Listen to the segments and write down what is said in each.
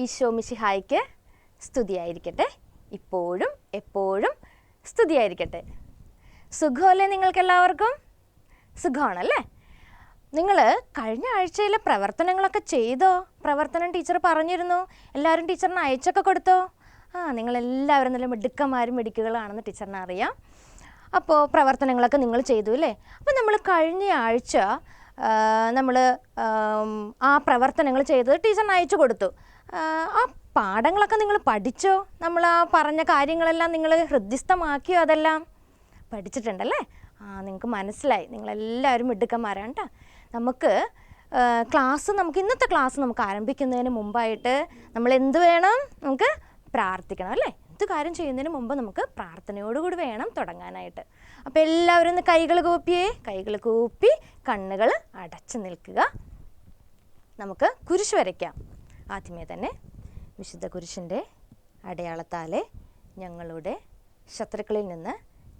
ഈശോ മിശിഹായ്ക്ക് സ്തുതിയായിരിക്കട്ടെ. ഇപ്പോഴും എപ്പോഴും സ്തുതിയായിരിക്കട്ടെ. സുഖമല്ലേ നിങ്ങൾക്കെല്ലാവർക്കും? സുഖമാണല്ലേ? നിങ്ങൾ കഴിഞ്ഞ ആഴ്ചയിലെ പ്രവർത്തനങ്ങളൊക്കെ ചെയ്തോ? പ്രവർത്തനം ടീച്ചർ പറഞ്ഞിരുന്നു. എല്ലാവരും ടീച്ചറിന് അയച്ചൊക്കെ കൊടുത്തോ? ആ നിങ്ങളെല്ലാവരും നല്ല മിടുക്കന്മാരും മിടുക്കുകളാണെന്ന് ടീച്ചറിന് അറിയാം. അപ്പോൾ പ്രവർത്തനങ്ങളൊക്കെ നിങ്ങൾ ചെയ്തു അല്ലേ? അപ്പോൾ നമ്മൾ കഴിഞ്ഞ ആഴ്ച നമ്മൾ ആ പ്രവർത്തനങ്ങൾ ചെയ്തത് ടീച്ചറിന് അയച്ചു കൊടുത്തു. ആ, പാഠങ്ങളൊക്കെ നിങ്ങൾ പഠിച്ചോ? നമ്മൾ ആ പറഞ്ഞ കാര്യങ്ങളെല്ലാം നിങ്ങൾ ഹൃദ്യസ്ഥമാക്കിയോ അതെല്ലാം? പഠിച്ചിട്ടുണ്ടല്ലേ? ആ നിങ്ങൾക്ക് മനസ്സിലായി. നിങ്ങളെല്ലാവരും മിടുക്കന്മാരാണ് കേട്ടോ. നമുക്ക് ക്ലാസ് നമുക്ക് ഇന്നത്തെ ക്ലാസ് നമുക്ക് ആരംഭിക്കുന്നതിന് മുമ്പായിട്ട് നമ്മൾ എന്ത് വേണം? നമുക്ക് പ്രാർത്ഥിക്കണം അല്ലേ? എന്ത് കാര്യം ചെയ്യുന്നതിന് മുമ്പ് നമുക്ക് പ്രാർത്ഥനയോടുകൂടി വേണം തുടങ്ങാനായിട്ട്. അപ്പോൾ എല്ലാവരും ഒന്ന് കൈകൾ കൂപ്പിയേ. കൈകൾ കൂപ്പി കണ്ണുകൾ അടച്ചു നിൽക്കുക. നമുക്ക് കുരിശ് വരയ്ക്കാം. ആദ്യമേ തന്നെ വിശുദ്ധ കുരിശിന്റെ അടയാളത്താലെ ഞങ്ങളുടെ ശത്രുക്കളിൽ നിന്ന്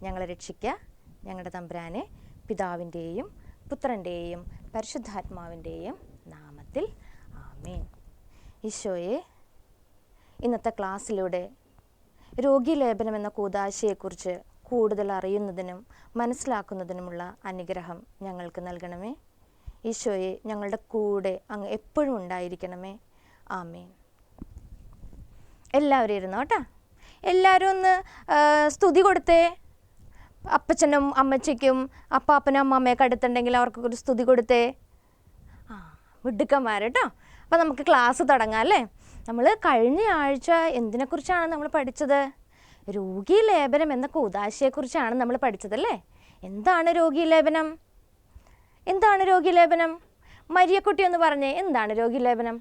ഞങ്ങളെ രക്ഷിക്കുക ഞങ്ങളുടെ തമ്പുരാനെ പിതാവിന്റെയും പുത്രന്റെയും പരിശുദ്ധാത്മാവിന്റെയും നാമത്തിൽ ആമേൻ. ഈശോയെ ഇന്നത്തെ ക്ലാസ്സിലൂടെ രോഗീലേപനം എന്ന കൂതാശയെക്കുറിച്ച് കൂടുതൽ അറിയുന്നതിനും മനസ്സിലാക്കുന്നതിനുമുള്ള അനുഗ്രഹം ഞങ്ങൾക്ക് നൽകണമേ. ഈശോയെ ഞങ്ങളുടെ കൂടെ അങ്ങ് എപ്പോഴും ഉണ്ടായിരിക്കണമേ. ആമേൻ. എല്ലാവരും ഇരുന്നോട്ടാ എല്ലാവരും ഒന്ന് സ്തുതി കൊടുത്തേ. അപ്പച്ചനും അമ്മച്ചയ്ക്കും അപ്പാപ്പനും അമ്മാമ്മയൊക്കെ അടുത്തുണ്ടെങ്കിൽ അവർക്കൊരു സ്തുതി കൊടുത്തേ. ആ മിടുക്കന്മാർ കേട്ടോ. അപ്പോൾ നമുക്ക് ക്ലാസ് തുടങ്ങാം അല്ലേ? നമ്മൾ കഴിഞ്ഞ ആഴ്ച എന്തിനെക്കുറിച്ചാണ് നമ്മൾ പഠിച്ചത്? രോഗി ലേപനം എന്ന കൂതാശയെക്കുറിച്ചാണ് നമ്മൾ പഠിച്ചതല്ലേ? എന്താണ് രോഗി ലേപനം? എന്താണ് രോഗി ലേപനം? മരിയക്കുട്ടി എന്ന് പറഞ്ഞേ എന്താണ് രോഗീലേപനം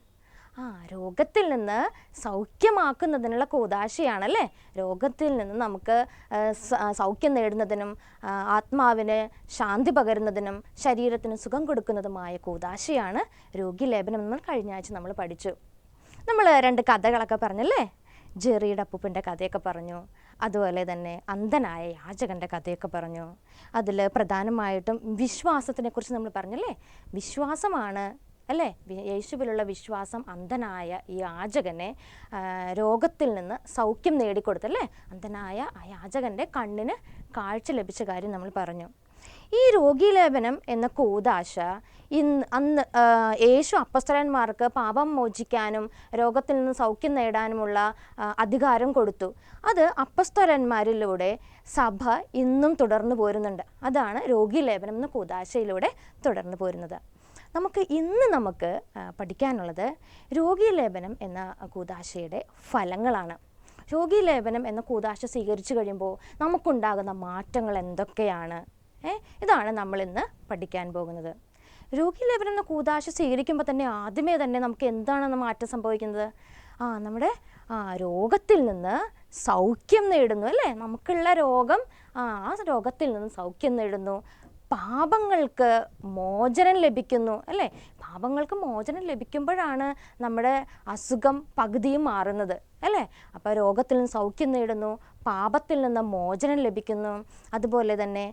ആ രോഗത്തിൽ നിന്ന് സൗഖ്യമാക്കുന്നതിനുള്ള കൂതാശയാണല്ലേ? രോഗത്തിൽ നിന്ന് നമുക്ക് സൗഖ്യം നേടുന്നതിനും ആത്മാവിന് ശാന്തി പകരുന്നതിനും ശരീരത്തിന് സുഖം കൊടുക്കുന്നതുമായ കൂതാശയാണ് രോഗീലേപനം എന്ന് കഴിഞ്ഞ ആഴ്ച നമ്മൾ പഠിച്ചു. നമ്മൾ രണ്ട് കഥകളൊക്കെ പറഞ്ഞല്ലേ? ജെറിയുടെ അപ്പൂപ്പിന്റെ കഥയൊക്കെ പറഞ്ഞു. അതുപോലെ തന്നെ അന്ധനായ യാചകന്റെ കഥയൊക്കെ പറഞ്ഞു. അതിൽ പ്രധാനമായിട്ടും വിശ്വാസത്തിനെക്കുറിച്ച് നമ്മൾ പറഞ്ഞല്ലേ? വിശ്വാസമാണ് അല്ലേ? യേശുവിലുള്ള വിശ്വാസം അന്ധനായ ഈ യാചകനെ രോഗത്തിൽ നിന്ന് സൗഖ്യം നേടിക്കൊടുത്തല്ലേ അന്ധനായ ആ യാചകന്റെ കണ്ണിന് കാഴ്ച ലഭിച്ച കാര്യം നമ്മൾ പറഞ്ഞു. ഈ രോഗീലേപനം എന്ന കൂതാശ ഇന്ന് അന്ന് യേശു അപ്പസ്തലന്മാർക്ക് പാപം മോചിക്കാനും രോഗത്തിൽ നിന്ന് സൗഖ്യം നേടാനുമുള്ള അധികാരം കൊടുത്തു. അത് അപ്പസ്തലന്മാരിലൂടെ സഭ ഇന്നും തുടർന്നു പോരുന്നുണ്ട്. അതാണ് രോഗീലേപനം എന്ന കൂതാശയിലൂടെ തുടർന്നു പോരുന്നത്. നമുക്ക് ഇന്ന് നമുക്ക് പഠിക്കാനുള്ളത് രോഗീലേപനം എന്ന കൂതാശയുടെ ഫലങ്ങളാണ്. രോഗീലേപനം എന്ന കൂതാശ സ്വീകരിച്ചു കഴിയുമ്പോൾ നമുക്കുണ്ടാകുന്ന മാറ്റങ്ങൾ എന്തൊക്കെയാണ്? ഇതാണ് നമ്മൾ ഇന്ന് പഠിക്കാൻ പോകുന്നത്. രോഗീലേപനം എന്ന കൂതാശ സ്വീകരിക്കുമ്പോൾ തന്നെ ആദ്യമേ തന്നെ നമുക്ക് എന്താണ് മാറ്റം സംഭവിക്കുന്നത്? ആ നമ്മുടെ ആ രോഗത്തിൽ നിന്ന് സൗഖ്യം നേടുന്നു അല്ലേ? നമുക്കുള്ള രോഗം ആ രോഗത്തിൽ നിന്ന് സൗഖ്യം നേടുന്നു. പാപങ്ങൾക്ക് മോചനം ലഭിക്കുന്നു അല്ലേ? പാപങ്ങൾക്ക് മോചനം ലഭിക്കുമ്പോഴാണ് നമ്മുടെ അസുഖം പകുതിയും മാറുന്നത് അല്ലേ? അപ്പോൾ രോഗത്തിൽ നിന്ന് സൗഖ്യം നേടുന്നു പാപത്തിൽ നിന്ന് മോചനം ലഭിക്കുന്നു. അതുപോലെ തന്നെ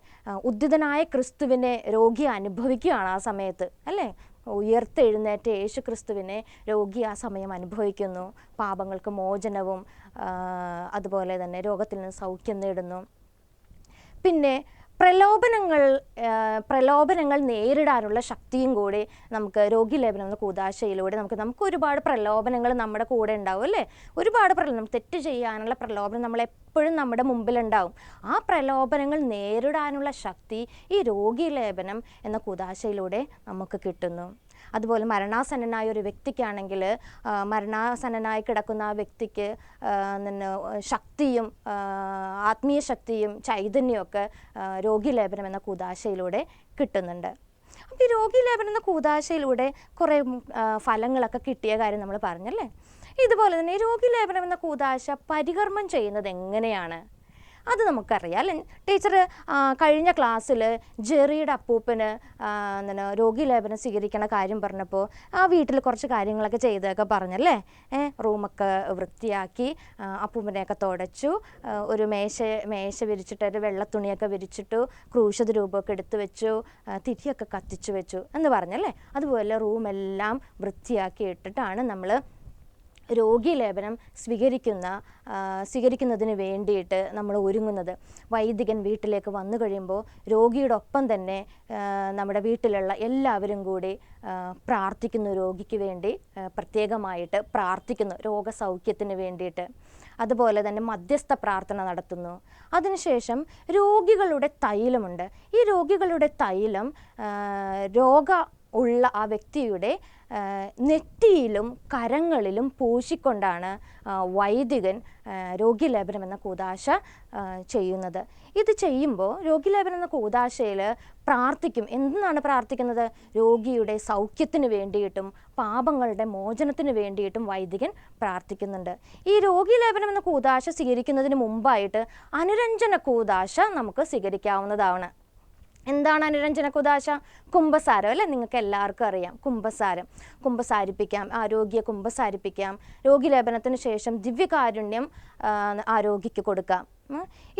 ഉദ്ധിതനായ ക്രിസ്തുവിനെ രോഗി അനുഭവിക്കുകയാണ് ആ സമയത്ത് അല്ലേ? ഉയർത്തെഴുന്നേറ്റ യേശു ക്രിസ്തുവിനെ രോഗി ആ സമയം അനുഭവിക്കുന്നു പാപങ്ങൾക്ക് മോചനവും അതുപോലെ തന്നെ രോഗത്തിൽ നിന്ന് സൗഖ്യം നേടുന്നു. പിന്നെ പ്രലോഭനങ്ങൾ പ്രലോഭനങ്ങൾ നേരിടാനുള്ള ശക്തിയും കൂടി നമുക്ക് രോഗി ലേപനം എന്ന കൂതാശയിലൂടെ നമുക്ക് നമുക്ക് ഒരുപാട് പ്രലോഭനങ്ങൾ നമ്മുടെ കൂടെ ഉണ്ടാവും അല്ലേ? ഒരുപാട് പ്രലോഭനം തെറ്റ് ചെയ്യാനുള്ള പ്രലോഭനം നമ്മളെപ്പോഴും നമ്മുടെ മുമ്പിലുണ്ടാവും. ആ പ്രലോഭനങ്ങൾ നേരിടാനുള്ള ശക്തി ഈ രോഗി ലേപനം എന്ന കൂതാശയിലൂടെ നമുക്ക് കിട്ടുന്നു. അതുപോലെ മരണാസന്നനായ ഒരു വ്യക്തിക്കാണെങ്കിൽ മരണാസന്നനായി കിടക്കുന്ന ആ വ്യക്തിക്ക് ശക്തിയും ആത്മീയ ശക്തിയും ചൈതന്യമൊക്കെ രോഗിലേപനം എന്ന കൂതാശയിലൂടെ കിട്ടുന്നുണ്ട്. അപ്പോൾ ഈ രോഗീലേപനം എന്ന കൂതാശയിലൂടെ കുറേ ഫലങ്ങളൊക്കെ കിട്ടിയ കാര്യം നമ്മൾ പറഞ്ഞല്ലേ? ഇതുപോലെ തന്നെ രോഗീലേപനം എന്ന കൂതാശ പരികർമ്മം ചെയ്യുന്നത് എങ്ങനെയാണ്? അത് നമുക്കറിയാം. അല്ലെ? ടീച്ചർ കഴിഞ്ഞ ക്ലാസ്സിൽ ജെറിയുടെ അപ്പൂപ്പന് എന്താണ് രോഗീലേപനം സ്വീകരിക്കണ കാര്യം പറഞ്ഞപ്പോൾ ആ വീട്ടിൽ കുറച്ച് കാര്യങ്ങളൊക്കെ ചെയ്തൊക്കെ പറഞ്ഞല്ലേ? റൂമൊക്കെ വൃത്തിയാക്കി അപ്പൂപ്പനെയൊക്കെ തുടച്ചു ഒരു മേശ മേശ വിരിച്ചിട്ട് ഒരു വെള്ളത്തുണിയൊക്കെ വിരിച്ചിട്ടു ക്രൂശത രൂപമൊക്കെ എടുത്തു വെച്ചു തിരിയൊക്കെ കത്തിച്ചു വെച്ചു എന്ന് പറഞ്ഞല്ലേ? അതുപോലെ റൂമെല്ലാം വൃത്തിയാക്കി ഇട്ടിട്ടാണ് നമ്മൾ രോഗീലേപനം സ്വീകരിക്കുന്ന ആ, സ്വീകരിക്കുന്നതിന് വേണ്ടിയിട്ട് നമ്മൾ ഒരുങ്ങുന്നത്. വൈദികൻ വീട്ടിലേക്ക് വന്നു കഴിയുമ്പോൾ രോഗിയുടെ ഒപ്പം തന്നെ നമ്മുടെ വീട്ടിലുള്ള എല്ലാവരും കൂടി പ്രാർത്ഥിക്കുന്നു രോഗിക്ക് വേണ്ടി പ്രത്യേകമായിട്ട് പ്രാർത്ഥിക്കുന്നു രോഗസൗഖ്യത്തിന് വേണ്ടിയിട്ട്. അതുപോലെ തന്നെ മധ്യസ്ഥ പ്രാർത്ഥന നടത്തുന്നു. അതിനുശേഷം രോഗികളുടെ തൈലമുണ്ട്. ഈ രോഗികളുടെ തൈലം രോഗ ഉള്ള ആ വ്യക്തിയുടെ നെറ്റിയിലും കരങ്ങളിലും പൂശിക്കൊണ്ടാണ് വൈദികൻ രോഗിലേപനം എന്ന കൂതാശ ചെയ്യുന്നത്. ഇത് ചെയ്യുമ്പോൾ രോഗിലേപനം എന്ന കൂതാശയിൽ പ്രാർത്ഥിക്കും. എന്തിനാണ് പ്രാർത്ഥിക്കുന്നത്? രോഗിയുടെ സൗഖ്യത്തിന് വേണ്ടിയിട്ടും പാപങ്ങളുടെ മോചനത്തിന് വേണ്ടിയിട്ടും വൈദികൻ പ്രാർത്ഥിക്കുന്നുണ്ട്. ഈ രോഗിലേപനം എന്ന കൂതാശ സ്വീകരിക്കുന്നതിന് മുമ്പായിട്ട് അനുരഞ്ജന കൂതാശ നമുക്ക് സ്വീകരിക്കാവുന്നതാണ്. എന്താണ് അനുരഞ്ജന കുദാശ? കുംഭസാരം അല്ലേ? നിങ്ങൾക്ക് എല്ലാവർക്കും അറിയാം. കുംഭസാരം. കുംഭസാരിപ്പിക്കാം. ആരോഗ്യ രോഗിയെ കുംഭസാരിപ്പിക്കാം. രോഗിലേപനത്തിന് ശേഷം ദിവ്യകാരുണ്യം ആരോഗ്യക്ക് കൊടുക്കാം.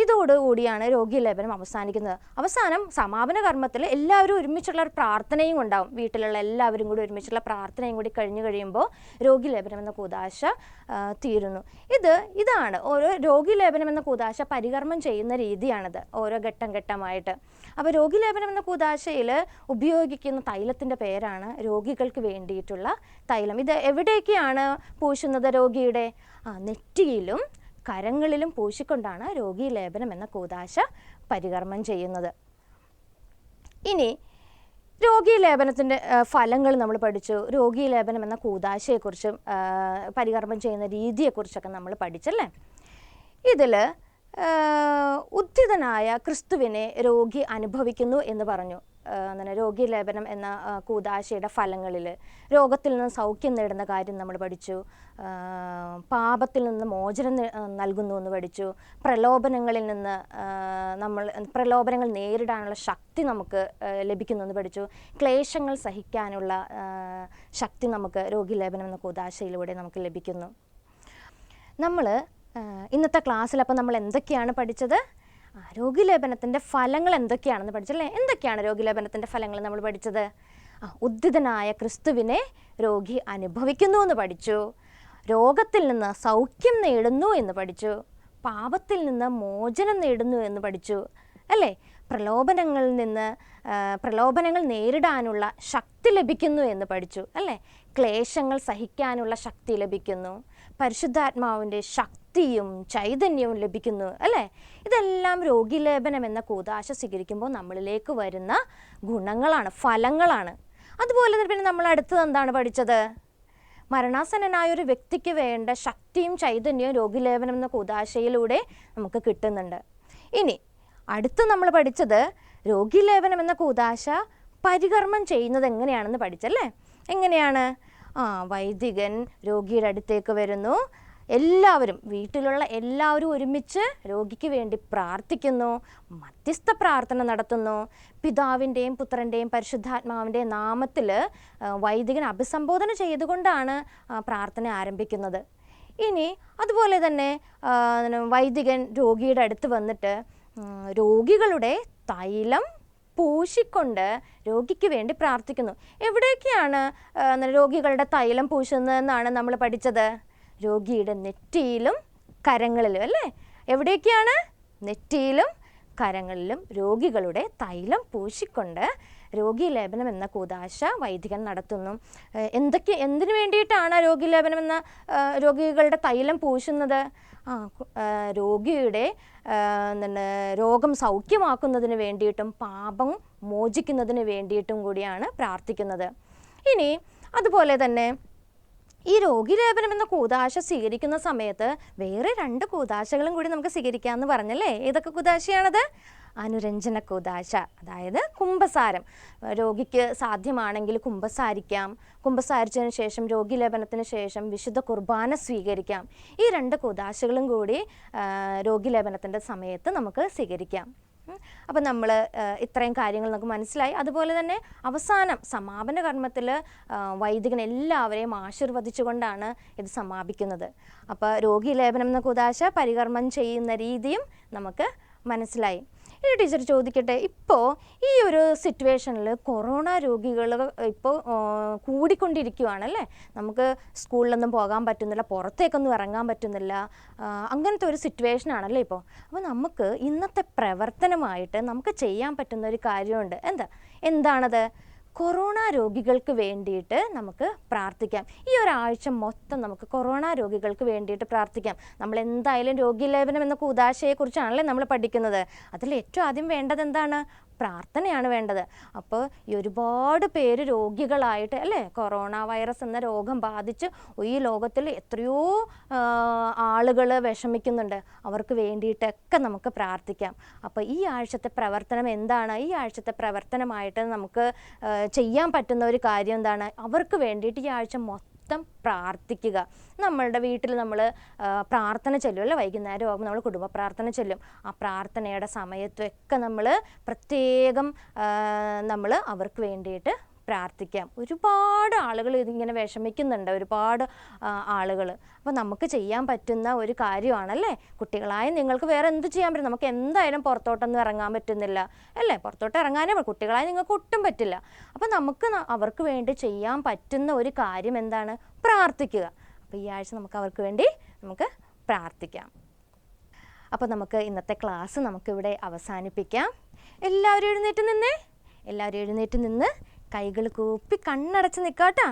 ഇതോടുകൂടിയാണ് രോഗിലേപനം അവസാനിക്കുന്നത്. അവസാനം സമാപന കർമ്മത്തിൽ എല്ലാവരും ഒരുമിച്ചുള്ള ഒരു പ്രാർത്ഥനയും ഉണ്ടാവും. വീട്ടിലുള്ള എല്ലാവരും കൂടി ഒരുമിച്ചുള്ള പ്രാർത്ഥനയും കൂടി കഴിഞ്ഞു കഴിയുമ്പോൾ രോഗിലേപനം എന്ന കൂതാശ തീരുന്നു. ഇത് ഇതാണ് ഓരോ രോഗിലേപനം എന്ന കൂതാശ പരികർമ്മം ചെയ്യുന്ന രീതിയാണിത്. ഓരോ ഘട്ടം ഘട്ടമായിട്ട്. അപ്പോൾ രോഗിലേപനം എന്ന കൂതാശയിൽ ഉപയോഗിക്കുന്ന തൈലത്തിന്റെ പേരാണ് രോഗികൾക്ക് വേണ്ടിയിട്ടുള്ള തൈലം. ഇത് എവിടേക്കാണ് പൂശുന്നത് രോഗിയുടെ? നെറ്റിയിലും കരങ്ങളിലും പൂശിക്കൊണ്ടാണ് രോഗി ലേപനം എന്ന കൂതാശ പരികർമ്മം ചെയ്യുന്നത്. ഇനി രോഗി ലേപനത്തിന്റെ ഫലങ്ങൾ നമ്മൾ പഠിച്ചു. രോഗീലേപനം എന്ന കൂതാശയെക്കുറിച്ചും പരികർമ്മം ചെയ്യുന്ന രീതിയെക്കുറിച്ചൊക്കെ നമ്മൾ പഠിച്ചല്ലേ? ഇതിൽ ഉദ്ധിതനായ ക്രിസ്തുവിനെ രോഗി അനുഭവിക്കുന്നു എന്ന് പറഞ്ഞു. അങ്ങനെ രോഗീ ലേപനം എന്ന കൂതാശയുടെ ഫലങ്ങളിൽ രോഗത്തിൽ നിന്ന് സൗഖ്യം നേടുന്ന കാര്യം നമ്മൾ പഠിച്ചു. പാപത്തിൽ നിന്ന് മോചനം നൽകുന്നു എന്ന് പഠിച്ചു. പ്രലോഭനങ്ങളിൽ നിന്ന് നമ്മൾ പ്രലോഭനങ്ങൾ നേരിടാനുള്ള ശക്തി നമുക്ക് ലഭിക്കുന്നു എന്ന് പഠിച്ചു. ക്ലേശങ്ങൾ സഹിക്കാനുള്ള ശക്തി നമുക്ക് രോഗി ലേപനം എന്ന കൂതാശയിലൂടെ നമുക്ക് ലഭിക്കുന്നു. നമ്മൾ ഇന്നത്തെ ക്ലാസ്സിൽ അപ്പോൾ നമ്മൾ എന്തൊക്കെയാണ് പഠിച്ചത്? രോഗിലേപനത്തിന്റെ ഫലങ്ങൾ എന്തൊക്കെയാണെന്ന് പഠിച്ചല്ലേ എന്തൊക്കെയാണ് രോഗിലേപനത്തിന്റെ ഫലങ്ങൾ നമ്മൾ പഠിച്ചത്? ഉദ്ധിതനായ ക്രിസ്തുവിനെ രോഗി അനുഭവിക്കുന്നു എന്ന് പഠിച്ചു. രോഗത്തിൽ നിന്ന് സൗഖ്യം നേടുന്നു എന്ന് പഠിച്ചു. പാപത്തിൽ നിന്ന് മോചനം നേടുന്നു എന്ന് പഠിച്ചു. അല്ലേ? പ്രലോഭനങ്ങളിൽ നിന്ന് പ്രലോഭനങ്ങൾ നേരിടാനുള്ള ശക്തി ലഭിക്കുന്നു എന്ന് പഠിച്ചു. അല്ലേ? ക്ലേശങ്ങൾ സഹിക്കാനുള്ള ശക്തി ലഭിക്കുന്നു. പരിശുദ്ധാത്മാവിന്റെ ശക്തിയും ചൈതന്യവും ലഭിക്കുന്നു അല്ലേ? ഇതെല്ലാം രോഗിലേപനം എന്ന കൂതാശ സ്വീകരിക്കുമ്പോൾ നമ്മളിലേക്ക് വരുന്ന ഗുണങ്ങളാണ് ഫലങ്ങളാണ്. അതുപോലെ തന്നെ പിന്നെ നമ്മൾ അടുത്തത് എന്താണ് പഠിച്ചത്? മരണാസന്നനായ ഒരു വ്യക്തിക്ക് വേണ്ട ശക്തിയും ചൈതന്യവും രോഗിലേപനം എന്ന കൂതാശയിലൂടെ നമുക്ക് കിട്ടുന്നുണ്ട്. ഇനി അടുത്ത് നമ്മൾ പഠിച്ചത് രോഗിലേപനം എന്ന കൂതാശ പരികർമ്മം ചെയ്യുന്നത് എങ്ങനെയാണെന്ന് പഠിച്ചല്ലേ? എങ്ങനെയാണ്? ആ വൈദികൻ രോഗിയുടെ അടുത്തേക്ക് വരുന്നു. എല്ലാവരും വീട്ടിലുള്ള എല്ലാവരും ഒരുമിച്ച് രോഗിക്ക് വേണ്ടി പ്രാർത്ഥിക്കുന്നു മധ്യസ്ഥ പ്രാർത്ഥന നടത്തുന്നു. പിതാവിന്റെയും പുത്രന്റെയും പരിശുദ്ധാത്മാവിന്റെയും നാമത്തിൽ വൈദികൻ അഭിസംബോധന ചെയ്തുകൊണ്ടാണ് പ്രാർത്ഥന ആരംഭിക്കുന്നത്. ഇനി അതുപോലെ തന്നെ വൈദികൻ രോഗിയുടെ അടുത്ത് വന്നിട്ട് രോഗികളുടെ തൈലം പൂശിക്കൊണ്ട് രോഗിക്ക് വേണ്ടി പ്രാർത്ഥിക്കുന്നു. എവിടേക്കാണ് രോഗികളുടെ തൈലം പൂശുന്നതെന്നാണ് നമ്മൾ പഠിച്ചത്? രോഗിയുടെ നെറ്റിയിലും കരങ്ങളിലും അല്ലേ? എവിടേക്കാണ് നെറ്റിയിലും കരങ്ങളിലും രോഗികളുടെ തൈലം പൂശിക്കൊണ്ട് രോഗീലേപനം എന്ന കൂതാശ വൈദികൻ നടത്തുന്നു. എന്തൊക്കെ എന്തിനു വേണ്ടിയിട്ടാണ് രോഗീലേപനം എന്ന രോഗികളുടെ തൈലം പൂശുന്നത്? ആ രോഗിയുടെ എന്താണ് രോഗം സൗഖ്യമാക്കുന്നതിന് വേണ്ടിയിട്ടും പാപം മോചിക്കുന്നതിന് വേണ്ടിയിട്ടും കൂടിയാണ് പ്രാർത്ഥിക്കുന്നത്. ഇനി അതുപോലെ തന്നെ ഈ രോഗിലേപനം എന്ന കൂതാശ സ്വീകരിക്കുന്ന സമയത്ത് വേറെ രണ്ട് കൂതാശകളും കൂടി നമുക്ക് സ്വീകരിക്കാമെന്ന് പറഞ്ഞല്ലേ? ഏതൊക്കെ കൂതാശയാണത്? അനുരഞ്ജന കൂതാശ അതായത് കുംഭസാരം. രോഗിക്ക് സാധ്യമാണെങ്കിൽ കുംഭസാരിക്കാം. കുംഭസാരിച്ചതിന് ശേഷം രോഗി ലേപനത്തിന് ശേഷം വിശുദ്ധ കുർബാന സ്വീകരിക്കാം. ഈ രണ്ട് കൂതാശകളും കൂടി രോഗി ലേപനത്തിന്റെ സമയത്ത് നമുക്ക് സ്വീകരിക്കാം. അപ്പം നമ്മൾ ഇത്രയും കാര്യങ്ങൾ നമുക്ക് മനസ്സിലായി. അതുപോലെ തന്നെ അവസാനം സമാപന കർമ്മത്തിൽ വൈദികൻ എല്ലാവരെയും ആശീർവദിച്ചുകൊണ്ടാണ് ഇത് സമാപിക്കുന്നത്. അപ്പോൾ രോഗി ലേപനം എന്ന കുതാശ പരികർമ്മം ചെയ്യുന്ന രീതിയും നമുക്ക് മനസ്സിലായി. ഇനി ടീച്ചർ ചോദിക്കട്ടെ ഇപ്പോൾ ഈ ഒരു സിറ്റുവേഷനിൽ കൊറോണ രോഗികൾ ഇപ്പോൾ കൂടിക്കൊണ്ടിരിക്കുകയാണല്ലേ നമുക്ക് സ്കൂളിലൊന്നും പോകാൻ പറ്റുന്നില്ല പുറത്തേക്കൊന്നും ഇറങ്ങാൻ പറ്റുന്നില്ല അങ്ങനത്തെ ഒരു സിറ്റുവേഷൻ ആണല്ലേ ഇപ്പോൾ അപ്പോൾ നമുക്ക് ഇന്നത്തെ പ്രവർത്തനമായിട്ട് നമുക്ക് ചെയ്യാൻ പറ്റുന്ന ഒരു കാര്യമുണ്ട്. എന്താ? എന്താണത്? കൊറോണ രോഗികൾക്ക് വേണ്ടിയിട്ട് നമുക്ക് പ്രാർത്ഥിക്കാം. ഈ ഒരാഴ്ച മൊത്തം നമുക്ക് കൊറോണ രോഗികൾക്ക് വേണ്ടിയിട്ട് പ്രാർത്ഥിക്കാം. നമ്മൾ എന്തായാലും രോഗിലേപനം എന്ന കൂതാശയെക്കുറിച്ചാണല്ലേ നമ്മൾ പഠിക്കുന്നത്. അതിൽ ഏറ്റവും ആദ്യം വേണ്ടത് എന്താണ്? പ്രാർത്ഥനയാണ് വേണ്ടത്. അപ്പോൾ ഈ ഒരുപാട് പേര് രോഗികളായിട്ട് അല്ലേ? കൊറോണ വൈറസ് എന്ന രോഗം ബാധിച്ച് ഈ ലോകത്തിൽ എത്രയോ ആളുകൾ വിഷമിക്കുന്നുണ്ട്. അവർക്ക് വേണ്ടിയിട്ടൊക്കെ നമുക്ക് പ്രാർത്ഥിക്കാം. അപ്പോൾ ഈ ആഴ്ചത്തെ പ്രവർത്തനം എന്താണ്? ഈ ആഴ്ചത്തെ പ്രവർത്തനമായിട്ട് നമുക്ക് ചെയ്യാൻ പറ്റുന്ന ഒരു കാര്യം എന്താണ്? അവർക്ക് വേണ്ടിയിട്ട് ഈ ആഴ്ച മൊത്തം പ്രാർത്ഥിക്കുക. നമ്മളുടെ വീട്ടിൽ നമ്മൾ പ്രാർത്ഥന ചെല്ലും അല്ലേ? വൈകുന്നേരം ആകുമ്പോൾ നമ്മൾ കുടുംബ പ്രാർത്ഥന ചൊല്ലും. ആ പ്രാർത്ഥനയുടെ സമയത്തൊക്കെ നമ്മൾ പ്രത്യേകം നമ്മൾ അവർക്ക് വേണ്ടിയിട്ട് പ്രാർത്ഥിക്കാം. ഒരുപാട് ആളുകൾ ഇതിങ്ങനെ വിഷമിക്കുന്നുണ്ട്. ഒരുപാട് ആളുകൾ അപ്പോൾ നമുക്ക് ചെയ്യാൻ പറ്റുന്ന ഒരു കാര്യമാണല്ലേ? കുട്ടികളായ നിങ്ങൾക്ക് വേറെ എന്ത് ചെയ്യാൻ പറ്റും? നമുക്ക് എന്തായാലും പുറത്തോട്ടൊന്നും ഇറങ്ങാൻ പറ്റുന്നില്ല. അല്ലേ? പുറത്തോട്ട് ഇറങ്ങാനേ കുട്ടികളായ നിങ്ങൾക്ക് ഒട്ടും പറ്റില്ല. അപ്പോൾ നമുക്ക് അവർക്ക് വേണ്ടി ചെയ്യാൻ പറ്റുന്ന ഒരു കാര്യം എന്താണ്? പ്രാർത്ഥിക്കുക. അപ്പോൾ ഈ ആഴ്ച നമുക്ക് അവർക്ക് വേണ്ടി നമുക്ക് പ്രാർത്ഥിക്കാം. അപ്പോൾ നമുക്ക് ഇന്നത്തെ ക്ലാസ് നമുക്കിവിടെ അവസാനിപ്പിക്കാം. എല്ലാവരും എഴുന്നേറ്റ് നിന്നേ. എല്ലാവരും എഴുന്നേറ്റ് നിന്ന് കൈകൾ കൂപ്പി കണ്ണടച്ച് നിൽക്കാട്ടാ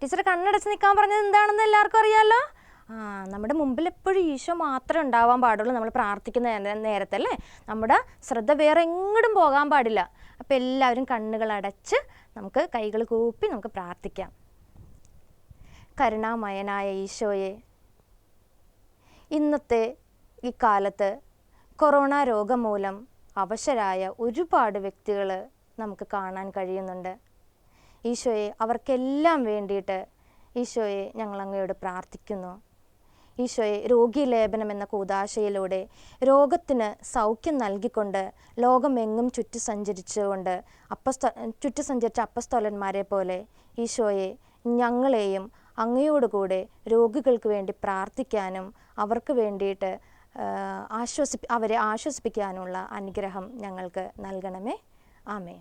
ടീച്ചർ കണ്ണടച്ച് നിൽക്കാൻ പറഞ്ഞത് എന്താണെന്ന് എല്ലാവർക്കും അറിയാമല്ലോ ആ നമ്മുടെ മുമ്പിൽ എപ്പോഴും ഈശോ മാത്രമേ ഉണ്ടാവാൻ പാടുള്ളൂ. നമ്മൾ പ്രാർത്ഥിക്കുന്ന നേരത്തെ അല്ലേ നമ്മുടെ ശ്രദ്ധ വേറെ എങ്ങോട്ടും പോകാൻ പാടില്ല. അപ്പോൾ എല്ലാവരും കണ്ണുകൾ അടച്ച് നമുക്ക് കൈകൾ കൂപ്പി നമുക്ക് പ്രാർത്ഥിക്കാം. കരുണാമയനായ ഈശോയെ ഇന്നത്തെ ഈ കാലത്ത് കൊറോണ രോഗം മൂലം അവശരായ ഒരുപാട് വ്യക്തികൾ നമുക്ക് കാണാൻ കഴിയുന്നുണ്ട്. ഈശോയെ അവർക്കെല്ലാം വേണ്ടിയിട്ട് ഈശോയെ ഞങ്ങൾ അങ്ങയോട് പ്രാർത്ഥിക്കുന്നു. ഈശോയെ രോഗീലേപനം എന്ന കൂതാശയിലൂടെ രോഗത്തിന് സൗഖ്യം നൽകിക്കൊണ്ട് ലോകമെങ്ങും ചുറ്റി സഞ്ചരിച്ചുകൊണ്ട് അപ്പസ്ത ചുറ്റി സഞ്ചരിച്ച അപ്പസ്തോലന്മാരെ പോലെ ഈശോയെ ഞങ്ങളെയും അങ്ങയോടുകൂടെ രോഗികൾക്ക് വേണ്ടി പ്രാർത്ഥിക്കാനും അവർക്ക് വേണ്ടിയിട്ട് ആശ്വസി അവരെ ആശ്വസിപ്പിക്കാനുള്ള അനുഗ്രഹം ഞങ്ങൾക്ക് നൽകണമേ. ആമേൻ.